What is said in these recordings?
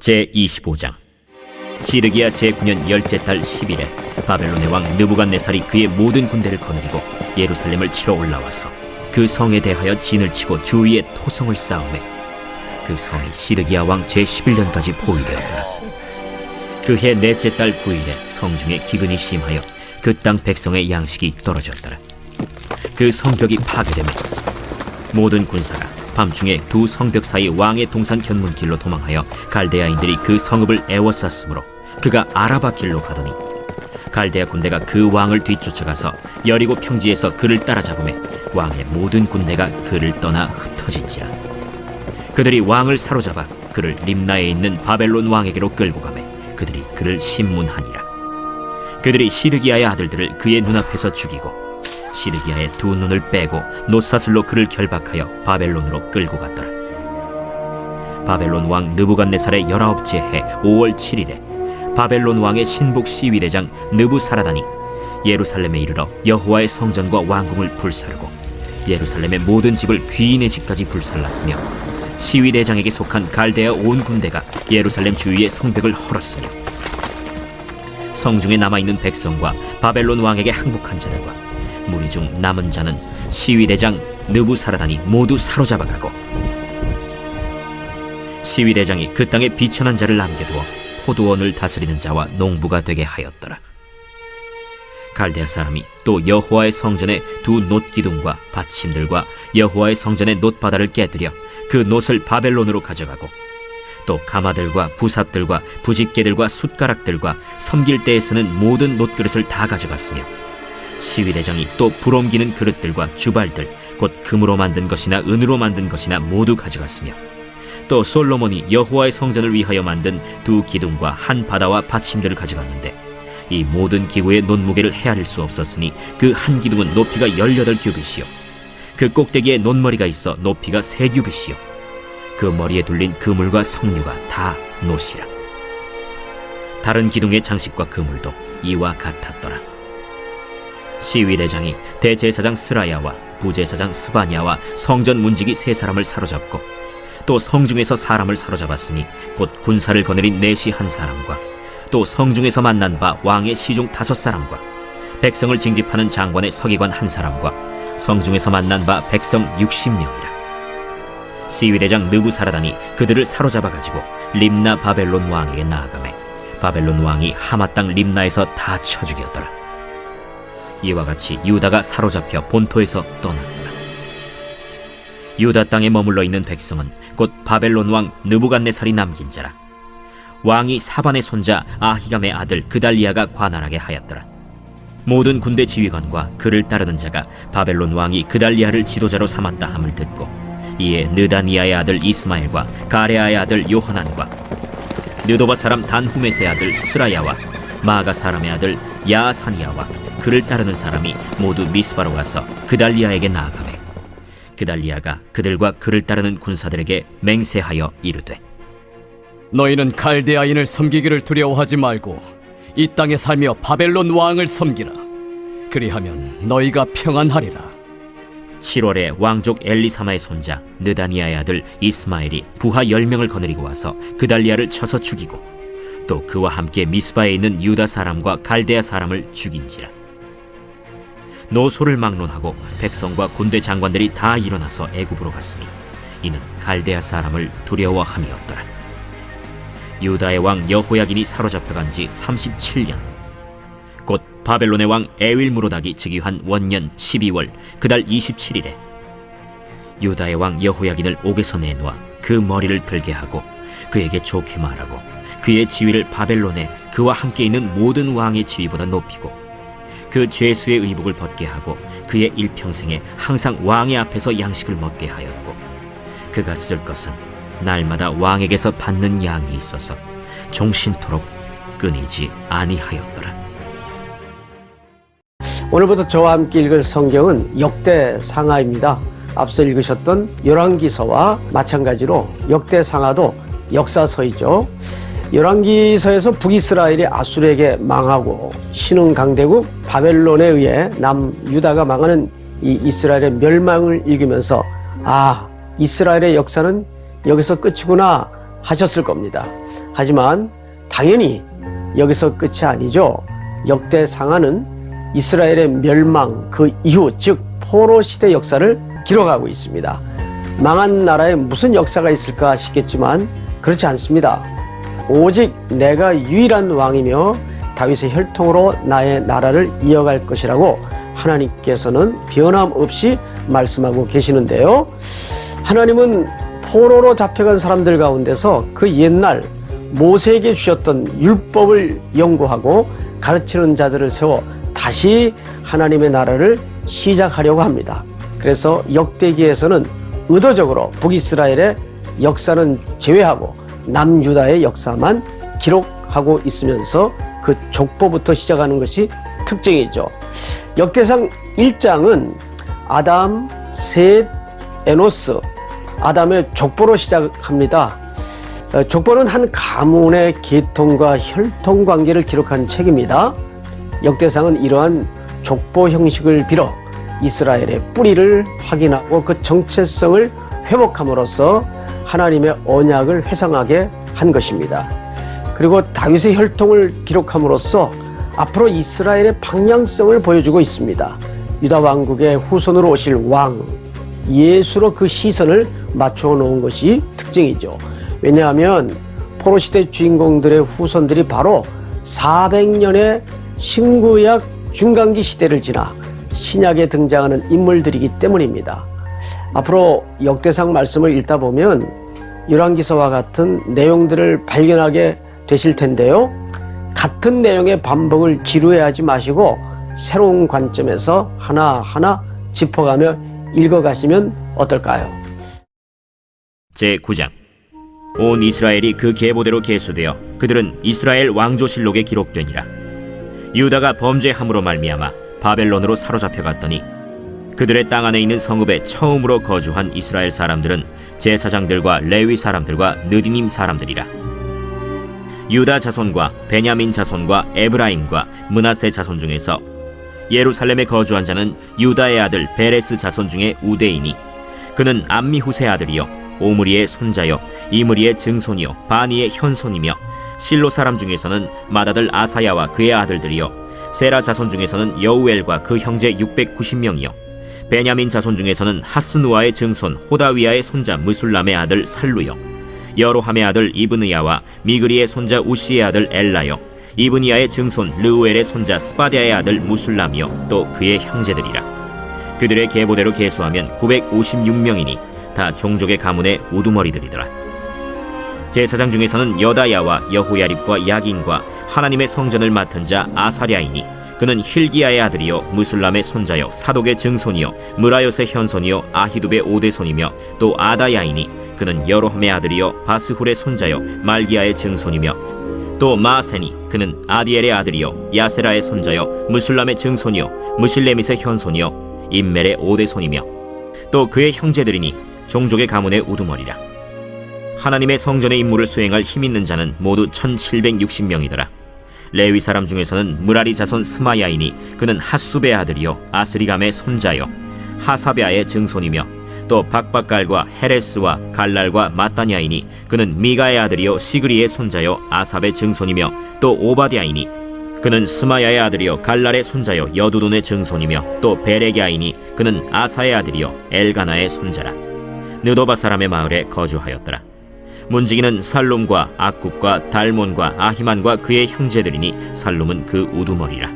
제25장. 시르기야 제9년 열째 달 10일에 바벨론의 왕 느부갓네살이 그의 모든 군대를 거느리고 예루살렘을 치러 올라와서 그 성에 대하여 진을 치고 주위에 토성을 쌓음에 그 성이 시르기야 왕 제11년까지 포위되었더라. 그해 넷째 달 9일에 성중에 기근이 심하여 그 땅 백성의 양식이 떨어졌더라. 그 성벽이 파괴되며 모든 군사가 밤중에 두 성벽 사이 왕의 동산 견문길로 도망하여 갈대아인들이 그 성읍을 애워쌌으므로 그가 아라바 길로 가더니 갈대아 군대가 그 왕을 뒤쫓아가서 여리고 평지에서 그를 따라잡음에 왕의 모든 군대가 그를 떠나 흩어진지라. 그들이 왕을 사로잡아 그를 림나에 있는 바벨론 왕에게로 끌고 가매 그들이 그를 신문하니라. 그들이 시르기야의 아들들을 그의 눈앞에서 죽이고 시드기야의 두 눈을 빼고 노사슬로 그를 결박하여 바벨론으로 끌고 갔더라. 바벨론 왕 느부갓네살의 열아홉째 해 5월 7일에 바벨론 왕의 신복 시위대장 느부사라단이 예루살렘에 이르러 여호와의 성전과 왕궁을 불사르고 예루살렘의 모든 집을 귀인의 집까지 불살랐으며 시위대장에게 속한 갈대아 온 군대가 예루살렘 주위의 성벽을 헐었으며 성중에 남아있는 백성과 바벨론 왕에게 항복한 자들과 무리 중 남은 자는 시위대장 느부사라단이 모두 사로잡아가고 시위대장이 그 땅에 비천한 자를 남겨두어 포도원을 다스리는 자와 농부가 되게 하였더라. 갈대아 사람이 또 여호와의 성전의 두 놋기둥과 받침들과 여호와의 성전의 놋바다를 깨뜨려 그 놋을 바벨론으로 가져가고 또 가마들과 부삽들과 부집개들과 숟가락들과 섬길 때에 쓰는 모든 놋그릇을 다 가져갔으며 시위대장이 또 불옮기는 그릇들과 주발들 곧 금으로 만든 것이나 은으로 만든 것이나 모두 가져갔으며 또 솔로몬이 여호와의 성전을 위하여 만든 두 기둥과 한 바다와 받침들을 가져갔는데 이 모든 기구의 논무게를 헤아릴 수 없었으니 그 한 기둥은 높이가 열여덟 규빗이요 그 꼭대기에 논머리가 있어 높이가 세 규빗이요 그 머리에 둘린 그물과 석류가 다 노시라. 다른 기둥의 장식과 그물도 이와 같았더라 시위대장이 대제사장 스라야와 부제사장 스바냐와 성전 문지기 세 사람을 사로잡고 또 성중에서 사람을 사로잡았으니 곧 군사를 거느린 내시 한 사람과 또 성중에서 만난 바 왕의 시중 다섯 사람과 백성을 징집하는 장관의 서기관 한 사람과 성중에서 만난 바 백성 60명이라. 시위대장 느부사라단이 그들을 사로잡아 가지고 림나 바벨론 왕에게 나아가매 바벨론 왕이 하마 땅 림나에서 다 쳐 죽였더라 이와 같이 유다가 사로잡혀 본토에서 떠났구나. 유다 땅에 머물러 있는 백성은 곧 바벨론 왕 느부갓네살이 남긴 자라. 왕이 사반의 손자 아히감의 아들 그달리아가 관할하게 하였더라. 모든 군대 지휘관과 그를 따르는 자가 바벨론 왕이 그달리아를 지도자로 삼았다 함을 듣고 이에 느다니아의 아들 이스마엘과 가레아의 아들 요하난과 느도바 사람 단후메스의 아들 스라야와 마가 사람의 아들 야사니아와 그를 따르는 사람이 모두 미스바로 가서 그달리아에게 나아가매 그달리아가 그들과 그를 따르는 군사들에게 맹세하여 이르되 너희는 갈대아인을 섬기기를 두려워하지 말고 이 땅에 살며 바벨론 왕을 섬기라. 그리하면 너희가 평안하리라. 7월에 왕족 엘리사마의 손자 느다니아의 아들 이스마엘이 부하 10명을 거느리고 와서 그달리아를 쳐서 죽이고 또 그와 함께 미스바에 있는 유다 사람과 갈대아 사람을 죽인지라 노소를 막론하고 백성과 군대 장관들이 다 일어나서 애굽으로 갔으니 이는 갈대아 사람을 두려워함이었더라. 유다의 왕 여호야긴이 사로잡혀간 지 37년. 곧 바벨론의 왕 에윌무로닥이 즉위한 원년 12월 그달 27일에 유다의 왕 여호야긴을 옥에서 내놓아 그 머리를 들게 하고 그에게 좋게 말하고 그의 지위를 바벨론에 그와 함께 있는 모든 왕의 지위보다 높이고 그 죄수의 의복을 벗게 하고 그의 일평생에 항상 왕의 앞에서 양식을 먹게 하였고 그가 쓸 것은 날마다 왕에게서 받는 양이 있어서 종신토록 끊이지 아니하였더라. 오늘부터 저와 함께 읽을 성경은 역대 상하입니다. 앞서 읽으셨던 열왕기서와 마찬가지로 역대 상하도 역사서이죠. 열왕기서에서 북이스라엘이 아수르에게 망하고 신흥 강대국 바벨론에 의해 남유다가 망하는 이 이스라엘의 멸망을 읽으면서 아 이스라엘의 역사는 여기서 끝이구나 하셨을 겁니다. 하지만 당연히 여기서 끝이 아니죠. 역대 상하는 이스라엘의 멸망 그 이후 즉 포로 시대 역사를 기록하고 있습니다. 망한 나라에 무슨 역사가 있을까 싶겠지만 그렇지 않습니다. 오직 내가 유일한 왕이며 다윗의 혈통으로 나의 나라를 이어갈 것이라고 하나님께서는 변함없이 말씀하고 계시는데요. 하나님은 포로로 잡혀간 사람들 가운데서 그 옛날 모세에게 주셨던 율법을 연구하고 가르치는 자들을 세워 다시 하나님의 나라를 시작하려고 합니다. 그래서 역대기에서는 의도적으로 북이스라엘의 역사는 제외하고 남유다의 역사만 기록하고 있으면서 그 족보부터 시작하는 것이 특징이죠. 역대상 1장은 아담, 셋, 에노스, 아담의 족보로 시작합니다. 어, 족보는 한 가문의 계통과 혈통 관계를 기록한 책입니다. 역대상은 이러한 족보 형식을 빌어 이스라엘의 뿌리를 확인하고 그 정체성을 회복함으로써 하나님의 언약을 회상하게 한 것입니다. 그리고 다윗의 혈통을 기록함으로써 앞으로 이스라엘의 방향성을 보여주고 있습니다. 유다 왕국의 후손으로 오실 왕 예수로 그 시선을 맞추어 놓은 것이 특징이죠. 왜냐하면 포로 시대 주인공들의 후손들이 바로 400년의 신구약 중간기 시대를 지나 신약에 등장하는 인물들이기 때문입니다. 앞으로 역대상 말씀을 읽다 보면 열왕기서와 같은 내용들을 발견하게 되실 텐데요. 같은 내용의 반복을 지루해하지 마시고 새로운 관점에서 하나하나 짚어가며 읽어가시면 어떨까요? 제 9장 온 이스라엘이 그 계보대로 계수되어 그들은 이스라엘 왕조실록에 기록되니라 유다가 범죄함으로 말미암아 바벨론으로 사로잡혀 갔더니 그들의 땅 안에 있는 성읍에 처음으로 거주한 이스라엘 사람들은 제사장들과 레위 사람들과 느디님 사람들이라. 유다 자손과 베냐민 자손과 에브라임과 문하세 자손 중에서 예루살렘에 거주한 자는 유다의 아들 베레스 자손 중에 우대이니 그는 암미후세 아들이요 오므리의 손자요 이므리의 증손이요 바니의 현손이며 실로 사람 중에서는 맏아들 아사야와 그의 아들들이요 세라 자손 중에서는 여우엘과 그 형제 690명이요 베냐민 자손 중에서는 하스누아의 증손 호다위아의 손자 무술람의 아들 살루요 여로함의 아들 이브느야와 미그리의 손자 우시의 아들 엘라요 이브니야의 증손 르우엘의 손자 스바디아의 아들 무술람이요 또 그의 형제들이라. 그들의 계보대로 계수하면 956명이니 다 종족의 가문의 우두머리들이더라. 제사장 중에서는 여다야와 여호야립과 야긴과 하나님의 성전을 맡은 자 아사랴이니 그는 힐기야의 아들이요 무술람의 손자요 사독의 증손이요 무라요의 현손이요 아히두베 오대손이며 또 아다야이니 그는 여로함의 아들이요 바스훌의 손자요 말기야의 증손이며 또 마세니 그는 아디엘의 아들이요 야세라의 손자요 무술람의 증손이요 무실레밋의 현손이요 임멜의 오대손이며 또 그의 형제들이니 종족의 가문의 우두머리라. 하나님의 성전의 임무를 수행할 힘 있는 자는 모두 1760명이더라 레위 사람 중에서는 무라리 자손 스마야이니 그는 핫수베 아들이요 아스리감의 손자요 하사베아의 증손이며 또 박박갈과 헤레스와 갈랄과 마따냐이니 그는 미가의 아들이요 시그리의 손자요 아삽의 증손이며 또 오바디아이니 그는 스마야의 아들이요 갈랄의 손자요 여두돈의 증손이며 또 베레기아이니 그는 아사의 아들이요 엘가나의 손자라. 느도바 사람의 마을에 거주하였더라 문지기는 살롬과 악국과 달몬과 아히만과 그의 형제들이니 살롬은 그 우두머리라.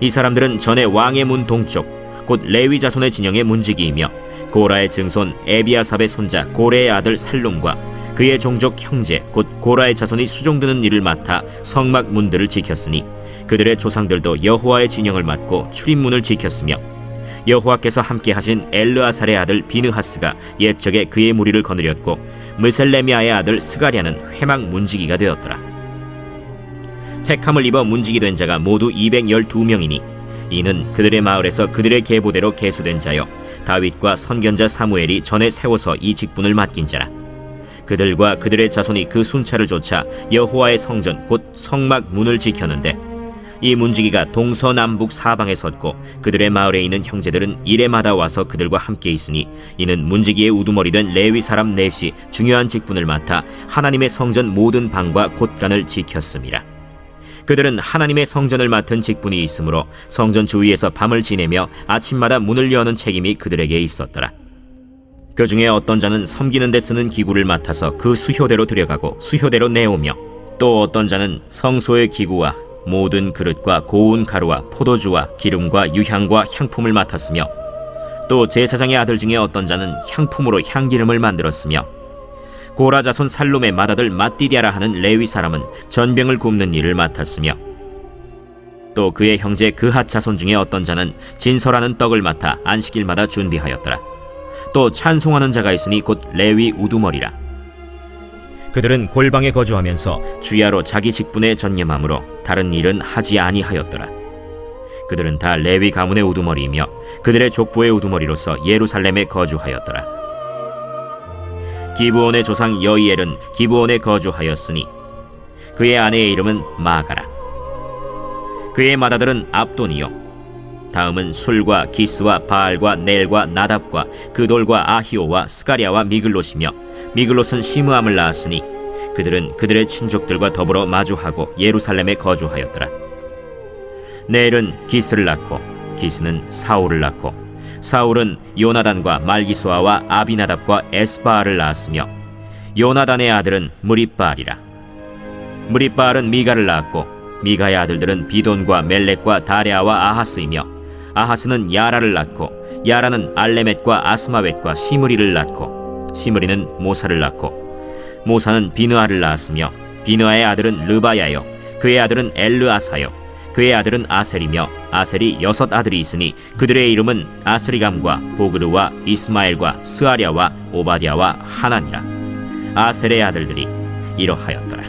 이 사람들은 전에 왕의 문 동쪽 곧 레위 자손의 진영의 문지기이며 고라의 증손 에비아삽의 손자 고레의 아들 살롬과 그의 종족 형제 곧 고라의 자손이 수종드는 일을 맡아 성막 문들을 지켰으니 그들의 조상들도 여호와의 진영을 맡고 출입문을 지켰으며 여호와께서 함께 하신 엘르아살의 아들 비느하스가 옛적에 그의 무리를 거느렸고 무셀레미아의 아들 스가랴는 회막 문지기가 되었더라. 택함을 입어 문지기 된 자가 모두 212명이니 이는 그들의 마을에서 그들의 계보대로 계수된 자요 다윗과 선견자 사무엘이 전에 세워서 이 직분을 맡긴 자라. 그들과 그들의 자손이 그 순찰을 쫓아 여호와의 성전 곧 성막 문을 지켰는데 이 문지기가 동서남북 사방에 섰고 그들의 마을에 있는 형제들은 이래마다 와서 그들과 함께 있으니 이는 문지기의 우두머리 된 레위 사람 넷이 중요한 직분을 맡아 하나님의 성전 모든 방과 곳간을 지켰습니다. 그들은 하나님의 성전을 맡은 직분이 있으므로 성전 주위에서 밤을 지내며 아침마다 문을 여는 책임이 그들에게 있었더라. 그 중에 어떤 자는 섬기는 데 쓰는 기구를 맡아서 그 수효대로 들여가고 수효대로 내오며 또 어떤 자는 성소의 기구와 모든 그릇과 고운 가루와 포도주와 기름과 유향과 향품을 맡았으며 또 제사장의 아들 중에 어떤 자는 향품으로 향기름을 만들었으며 고라 자손 살롬의 맏아들 마띠디아라 하는 레위 사람은 전병을 굽는 일을 맡았으며 또 그의 형제 그핫 자손 중에 어떤 자는 진설하는 떡을 맡아 안식일마다 준비하였더라. 또 찬송하는 자가 있으니 곧 레위 우두머리라. 그들은 골방에 거주하면서 주야로 자기 직분에 전념함으로 다른 일은 하지 아니하였더라. 그들은 다 레위 가문의 우두머리이며 그들의 족보의 우두머리로서 예루살렘에 거주하였더라. 기브온의 조상 여이엘은 기브온에 거주하였으니 그의 아내의 이름은 마가라. 그의 맏아들은 압돈이요 다음은 술과 기스와 바알과 넬과 나답과 그돌과 아히오와 스가리아와 미글롯이며 미글롯은 시므함을 낳았으니 그들은 그들의 친족들과 더불어 마주하고 예루살렘에 거주하였더라. 넬은 기스를 낳고 기스는 사울을 낳고 사울은 요나단과 말기수아와 아비나답과 에스바알을 낳았으며 요나단의 아들은 무리바알이라. 무리바알은 미가를 낳았고 미가의 아들들은 비돈과 멜렉과 다레아와 아하스이며 아하스는 야라를 낳고 야라는 알레멧과 아스마웻과 시므리를 낳고 시므리는 모사를 낳고 모사는 비느아를 낳았으며 비느아의 아들은 르바야요 그의 아들은 엘르아사요 그의 아들은 아셀이며 아셀이 여섯 아들이 있으니 그들의 이름은 아스리감과 보그르와 이스마엘과 스아랴와 오바디아와 하나니라. 아셀의 아들들이 이러하였더라